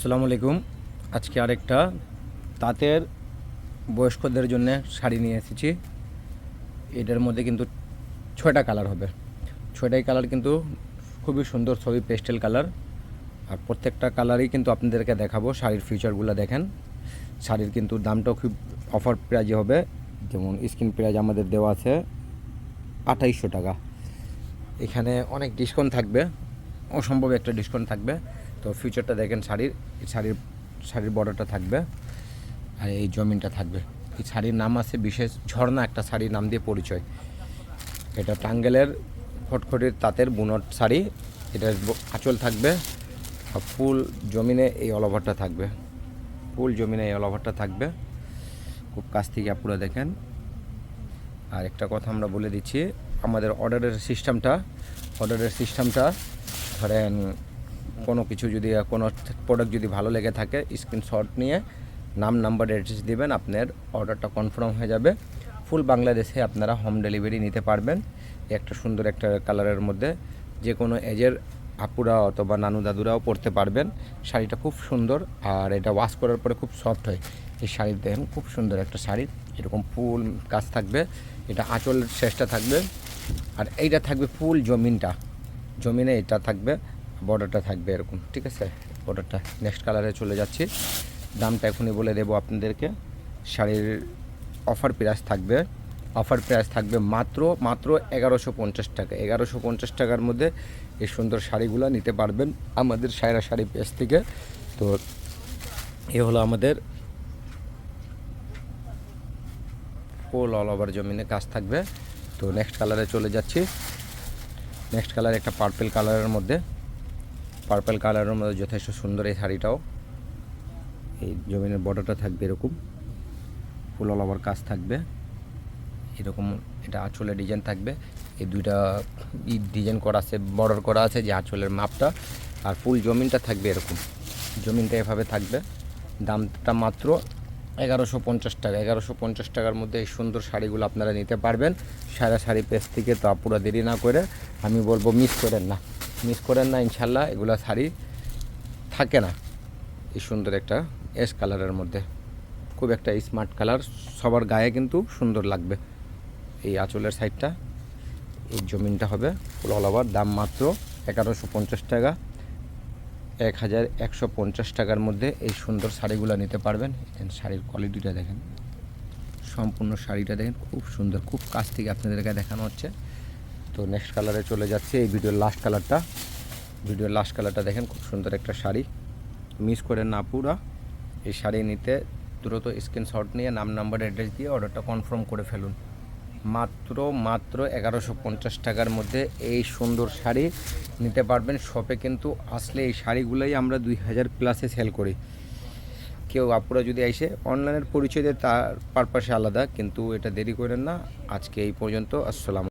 আসসালামু আলাইকুম। আজকে আরেকটা তাঁতের বয়স্কদের জন্য শাড়ি নিয়ে এসেছি। এটার মধ্যে কিন্তু ছয়টা কালার হবে। ছয়টাই কালার কিন্তু খুবই সুন্দর, ছবি পেস্টেল কালার। আর প্রত্যেকটা কালারই কিন্তু আপনাদেরকে দেখাবো, শাড়ির ফিচারগুলো দেখেন। শাড়ির কিন্তু দামটাও খুব অফার প্রাইজে হবে। যেমন স্ক্রিন প্রাইজ আমাদের দেওয়া আছে আঠাইশশো টাকা। এখানে অনেক ডিসকাউন্ট থাকবে, অসম্ভব একটা ডিসকাউন্ট থাকবে। তো ফিউচারটা দেখেন শাড়ির শাড়ির শাড়ির বর্ডারটা থাকবে আর এই জমিনটা থাকবে। এই শাড়ির নাম আছে বিশেষ ঝর্ণা, একটা শাড়ির নাম দিয়ে পরিচয়। এটা টাঙ্গেলের ফটফটির তাঁতের বুনট শাড়ি। এটা আঁচল থাকবে আর ফুল জমিনে এই অলওভারটা থাকবে। ফুল জমিনে এই অলওভারটা থাকবে। খুব কাছ থেকে আপনারা দেখেন। আর একটা কথা আমরা বলে দিচ্ছি, আমাদের অর্ডারের সিস্টেমটা অর্ডারের সিস্টেমটা ধরেন কোনো কিছু যদি, কোনো প্রোডাক্ট যদি ভালো লেগে থাকে স্ক্রিনশট নিয়ে নাম নাম্বার অ্যাড্রেস দিবেন, আপনার অর্ডারটা কনফার্ম হয়ে যাবে। ফুল বাংলাদেশে আপনারা হোম ডেলিভারি নিতে পারবেন। একটা সুন্দর একটা কালারের মধ্যে যে কোনো এজের আপুরা অথবা নানু দাদুরাও পরতে পারবেন। শাড়িটা খুব সুন্দর আর এটা ওয়াশ করার পরে খুব সফট হয়। এই শাড়ি দেখেন, খুব সুন্দর একটা শাড়ি। এরকম ফুল কাজ থাকবে। এটা আঁচলের শেষটা থাকবে। আর এইটা থাকবে ফুল জমিনটা। জমিনে এটা থাকবে। বর্ডারটা থাকবে এরকম, ঠিক আছে? বর্ডারটা নেক্সট কালারে চলে যাচ্ছি। দামটা এখনই বলে দেবো আপনাদেরকে। শাড়ির অফার প্রাইস থাকবে অফার প্রাইস থাকবে মাত্র মাত্র এগারোশো পঞ্চাশ টাকা। এগারোশো পঞ্চাশ টাকার মধ্যে এই সুন্দর শাড়িগুলো নিতে পারবেন আমাদের সায়রা শাড়ি পেজ থেকে। তো এ হলো আমাদের ফুল অল ওভার জমিনে কাজ থাকবে। তো নেক্সট কালারে চলে যাচ্ছি। নেক্সট কালার একটা পার্পেল কালারের মধ্যে। পার্পেল কালারের মধ্যে যথেষ্ট সুন্দর এই শাড়িটাও। এই জমিনের বর্ডারটা থাকবে এরকম। ফুল অল কাজ থাকবে। এরকম এটা আঁচলের ডিজাইন থাকবে। এই দুইটা ডিজাইন করা আছে বর্ডার করা আছে যে আঁচলের মাপটা। আর ফুল জমিনটা থাকবে এরকম। জমিনটা এভাবে থাকবে। দামটা মাত্র এগারোশো পঞ্চাশ টাকা। এগারোশো পঞ্চাশ টাকার মধ্যে এই সুন্দর শাড়িগুলো আপনারা নিতে পারবেন। সারা শাড়ি পেজ থেকে তো পুরো দেরি না করে, আমি বলব মিস করেন না। মিস করেন না, ইনশাল্লাহ, এগুলো শাড়ি থাকে না। এই সুন্দর একটা এস কালারের মধ্যে। খুব একটা স্মার্ট কালার সবার গায়ে কিন্তু সুন্দর লাগবে। এই আঁচলের সাইডটা এই জমিনটা হবে ফুল অল ওভার দাম মাত্র এগারোশো পঞ্চাশ টাকা। এক হাজার একশো পঞ্চাশ টাকার মধ্যে এই সুন্দর শাড়িগুলো নিতে পারবেন। শাড়ির কোয়ালিটিটা দেখেন। সম্পূর্ণ শাড়িটা দেখেন, খুব সুন্দর, খুব কাছ থেকে আপনাদেরকে দেখানো হচ্ছে। তো নেক্সট কালারে চলে যাচ্ছে, এই ভিডিওর লাস্ট কালারটা ভিডিওর লাস্ট কালারটা দেখেন, খুব সুন্দর একটা শাড়ি। মিস করেন না পুরা। এই শাড়ি নিতে দ্রুত স্ক্রিনশট নিয়ে নাম নাম্বার অ্যাড্রেস দিয়ে অর্ডারটা কনফার্ম করে ফেলুন। মাত্র মাত্র এগারোশো পঞ্চাশ টাকার মধ্যে এই সুন্দর শাড়ি নিতে পারবেন। শপে কিন্তু আসলে এই শাড়িগুলোই আমরা দুই হাজার প্লাসে সেল করি। কেউ আপুরা যদি এসে অনলাইনের পরিচয় দেয়, তার পারপাসে আলাদা, কিন্তু এটা দেরি করেন না। আজকে এই পর্যন্ত, আসসালাম